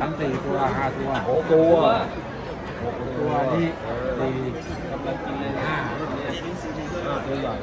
สามสี่ตัวห้าตัวหกตัวตัวนี้สี่กำลังกินเลยนะห้าห้าตัวใหญ่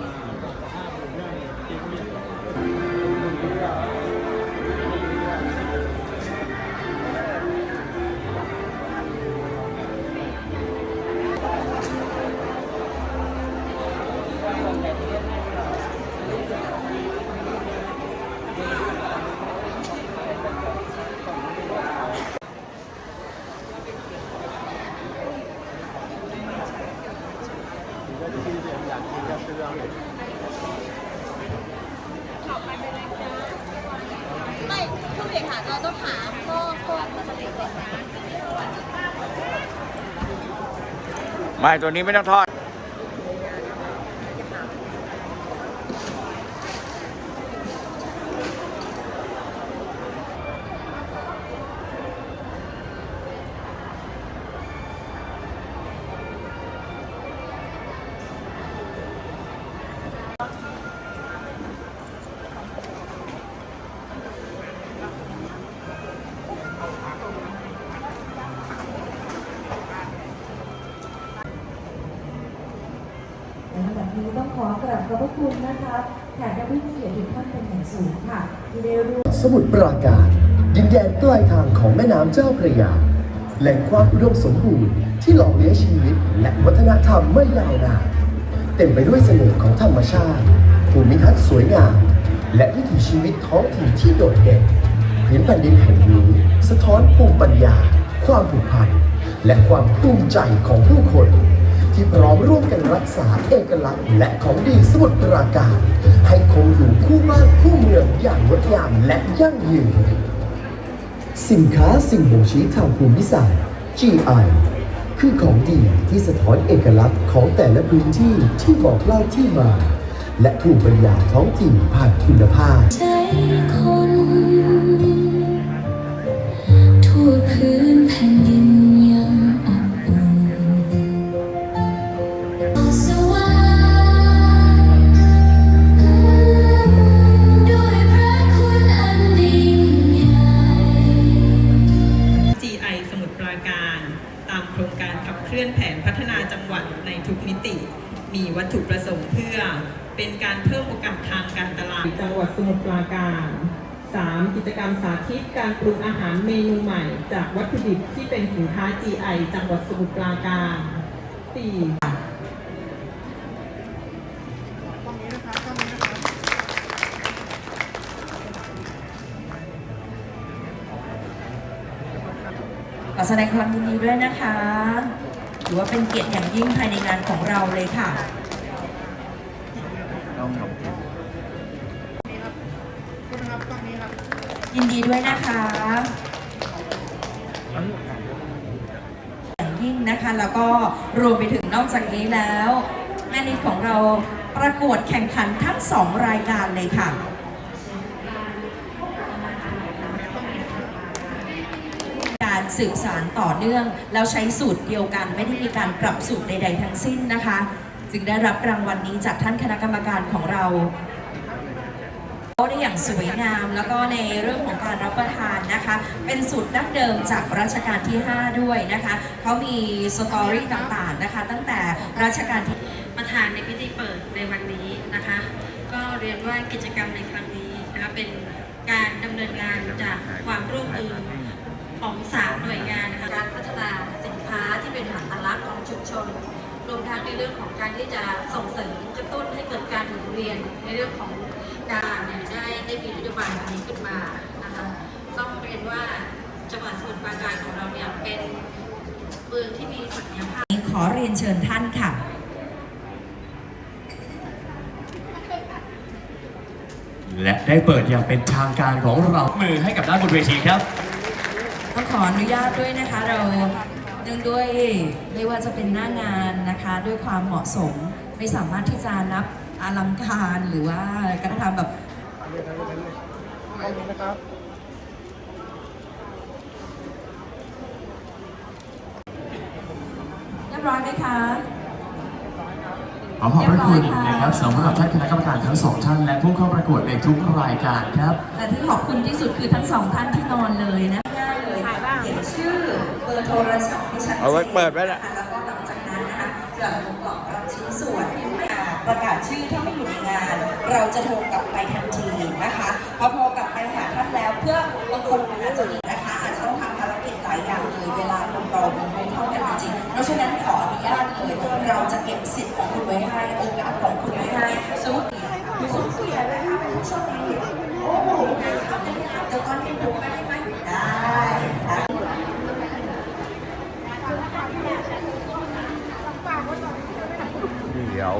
ไม่ตัวนี้ไม่ต้องทอด นขณะนี้ต้องขอกราบขอบพระคุณนะคะแขกผู้มีเกียรติทุกท่านเป็นอย่างสูงค่ะที่ได้ร่วมสมุทรปราการดินแดนใกล้ทางของแม่น้ำเจ้าพระยาแหล่งความอุดมสมบูรณ์ที่หล่อเลี้ยงชีวิตและวัฒนธรรมไม่ยาวนานเต็มไปด้วยเสน่ห์ของธรรมชาติภูมิทัศน์สวยงาม และวิถีชีวิตท้องถิ่นที่โดดเด่นพื้นแผ่นดินแห่งนี้สะท้อนภูมิปัญญา ความผูกพันและความภูมิใจของผู้คน ที่พร้อมร่วมกันรักษาเอกลักษณ์และของดีสมุทรปราการ ให้คงอยู่คู่บ้านคู่เมืองอย่างงดงามและยั่งยืน สินค้าสิ่งบ่งชี้ทางภูมิศาสตร์ GI คือของดีที่สะท้อนเอกลักษณ์ของแต่ละพื้นที่ที่บอกเล่าที่มา และภูมิปัญญาท้องถิ่นผ่านคุณภาพ จังหวัดสมุทรปราการ 3. กิจกรรมสาธิตการปรุงอาหารเมนูใหม่ จากวัตถุดิบที่เป็นสินค้า GI จังหวัดสมุทรปราการ 4. ขอแสดงความยินดีด้วยนะคะ ถือว่าเป็นเกียรติอย่างยิ่งภายในงานของเราเลยค่ะ ยินดีด้วยนะคะอย่างยิ่งนะคะแล้วก็รวมไปถึงนอกจากนี้แล้วงานนี้ของเราประกวดแข่งขันทั้งสองรายการเลยค่ะการสืบสารต่อเนื่อง แล้วใช้สูตรเดียวกันไม่ได้มีการปรับสูตรใด ๆ ทั้งสิ้นนะคะ จึงได้รับรางวัลนี้จากท่านคณะกรรมการของเรา ได้อย่างสวยงาม แล้วก็ในเรื่องของการรับประทานนะคะ เป็นสูตรดั้งเดิมจากรัชกาลที่ 5 ด้วยนะคะเขามีสตอรี่ต่างๆนะคะ ตั้งแต่รัชกาลที่ประธานในพิธีเปิดในวันนี้นะคะ ก็เรียนว่ากิจกรรมในครั้งนี้นะคะเป็นการดำเนินงานจากความร่วมมือของสามหน่วยงานนะคะการพัฒนาสินค้าที่เป็นอัตลักษณ์ของชุมชน รวมทั้งในเรื่องของการที่จะส่งเสริมกระตุ้นให้เกิดการหมุนเวียนในเรื่องของการเนี่ย ได้ได้มีนโยบายแบบนี้ขึ้นมานะคะต้องเรียนว่าจังหวัดสมุทรปราการของเราเนี่ยเป็นเมืองที่มีศักยภาพขอเรียนเชิญท่านค่ะและได้เปิดอย่างเป็นทางการของเรามือให้กับด้านบนเวทีครับต้องขออนุญาตด้วยนะคะเราเนื่องด้วยไม่ว่าจะเป็นหน้างานนะคะ ด้วยความเหมาะสมไม่สามารถที่จะนับอลังการหรือว่ากระทำแบบ เรียบร้อยไหมคะขอขอบพระคุณนะครับสำหรับท่านคณะกรรมการทั้งสองท่านและผู้เข้าประกวดในทุกรายการครับ แต่ที่ขอบคุณที่สุดคือทั้งสองท่านที่นอนเลยนะง่ายเลยเดี๋ยวชื่อเบอร์โทรศัพท์ที่ชัดเจนเอาไว้เปิดไว้ละ ประกาศชื่อถ้าไม่อยู่ในงาน เราจะโทรกลับไปทันทีนะคะพอโทรกลับไปหาท่านแล้วเพื่อบางคนอาจจะมีนะคะอาจจะต้องทำภารกิจหลายอย่างเลยเวลาคนเรามันไม่เท่ากันจริงๆเพราะฉะนั้นขออนุญาตเลยเราจะเก็บสิทธิ์ของคุณไว้ให้โอกาสของคุณไว้ให้สมมติคุณสมเสียนะคะเป็นผู้โชคดีโอ้โหทำได้ไหมครับเดี๋ยวตอนนี้ดูได้ไหมได้ค่ะ เดี๋ยว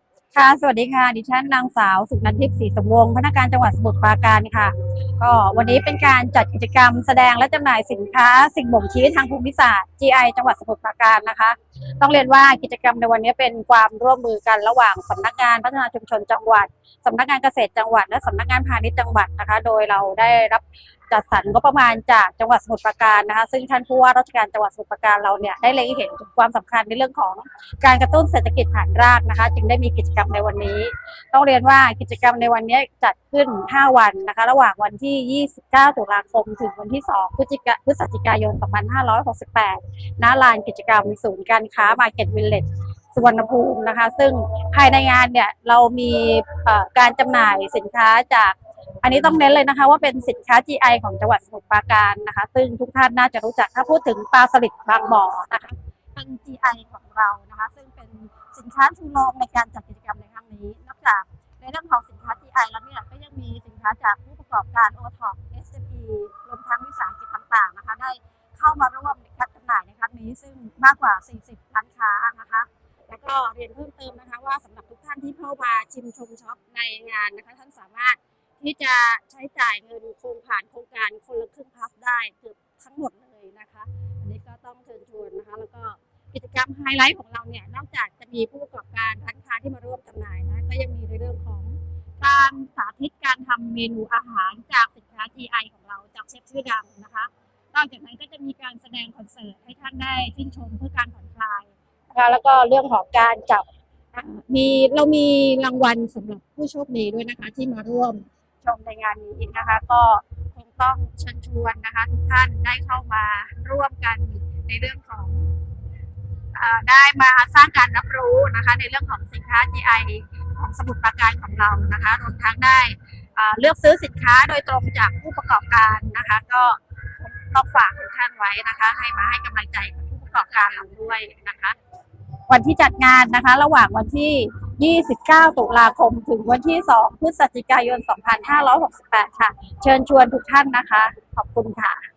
ค่ะ สวัสดีค่ะ ดิฉันนางสาวสุนันทิพย์ศรีสมวงพนักงานจังหวัดสมุทรปราการค่ะ ก็วันนี้เป็นการจัดกิจกรรมแสดงและจำหน่ายสินค้า สิ่งบ่งชี้ทางภูมิศาสตร์ GI จังหวัดสมุทรปราการนะคะ ต้องเรียนว่ากิจกรรมในวันนี้เป็นความร่วมมือกันระหว่างสำนักงานพัฒนาชุมชนจังหวัดสำนักงานเกษตรจังหวัด และสำนักงานพาณิชย์จังหวัดนะคะ โดยเราได้รับ จัดสรรงบประมาณจากจังหวัดสมุทรปราการนะคะ ซึ่งท่านผู้ว่าราชการจังหวัดสมุทรปราการเราเนี่ยได้เล็งเห็นถึงความสำคัญในเรื่องของการกระตุ้นเศรษฐกิจฐานรากนะคะ จึงได้มีกิจกรรมในวันนี้ ต้องเรียนว่ากิจกรรมในวันนี้จัดขึ้น 5 วันนะคะ ระหว่างวันที่ 29 ตุลาคม ถึงวันที่ 2 พฤศจิกาพฤศจิกายน 2568ณลานกิจกรรมศูนย์การค้า Market Village สุวรรณภูมินะคะ ซึ่งภายในงานเนี่ยเรามีการจำหน่ายสินค้าจาก อันนี้ต้องเน้นเลยนะคะว่าเป็นสินค้า GI ของจังหวัดสมุทรปราการนะคะ ซึ่งทุกท่านน่าจะรู้จักถ้าพูดถึงปลาสลิดบางบ่อนะคะเป็น GI ของเรานะคะ ซึ่งเป็นสินค้าชูโรงในการจัดกิจกรรมในครั้งนี้นอกจากในเรื่องของสินค้า GI แล้วเนี่ยก็ยังมีสินค้าจากผู้ประกอบการ o t o p SME รวมทั้งวิสาหกิจต่างๆนะคะได้เข้ามาร่วมในการจำหน่ายในครั้งนี้ซึ่งมากกว่า 40ร้านค้านะคะแล้วก็เรียนเพิ่มเติมนะคะว่าสำหรับทุกท่านที่เข้ามาชิมชมช็อปในงานนะคะท่านสามารถ ที่จะใช้จ่ายเงินโครงผ่านโครงการคนละครึ่งพลัสได้เกือบทั้งหมดเลยนะคะ อันนี้ก็ต้องเชิญชวนนะคะ แล้วก็กิจกรรมไฮไลท์ของเราเนี่ยนอกจากจะมีผู้ประกอบการร้านค้าที่มาร่วมจำหน่ายนะก็ยังมีในเรื่องของการสาธิตการทำเมนูอาหารจากสินค้า GI ของเราจากเชฟชื่อดังนะคะ นอกจากนั้นก็จะมีการแสดงคอนเสิร์ตให้ท่านได้ชื่นชมเพื่อการผ่อนคลายนะคะแล้วก็เรื่องของการจับอ่ามีเรามีรางวัลสำหรับผู้โชคดีด้วยนะคะที่มาร่วม ชมในงานนี้นะคะ ก็คงต้องเชิญชวนนะคะทุกท่านได้เข้ามาร่วมกันในเรื่องของอได้มาสร้างการรับรู้นะคะ ในเรื่องของสินค้า GI ของสมุทรปราการของเรานะคะรวมทั้งได้เลือกซื้อสินค้าโดยตรงจากผู้ประกอบการนะคะ ก็ต้องฝากทุกท่านไว้นะคะ ให้มาให้กำลังใจผู้ประกอบการเราด้วยนะคะ วันที่จัดงานนะคะ ระหว่างวันที่ 29 ตุลาคม ถึงวันที่ 2 พฤศจิกายน 2568 ค่ะ เชิญชวนทุกท่านนะคะ ขอบคุณค่ะ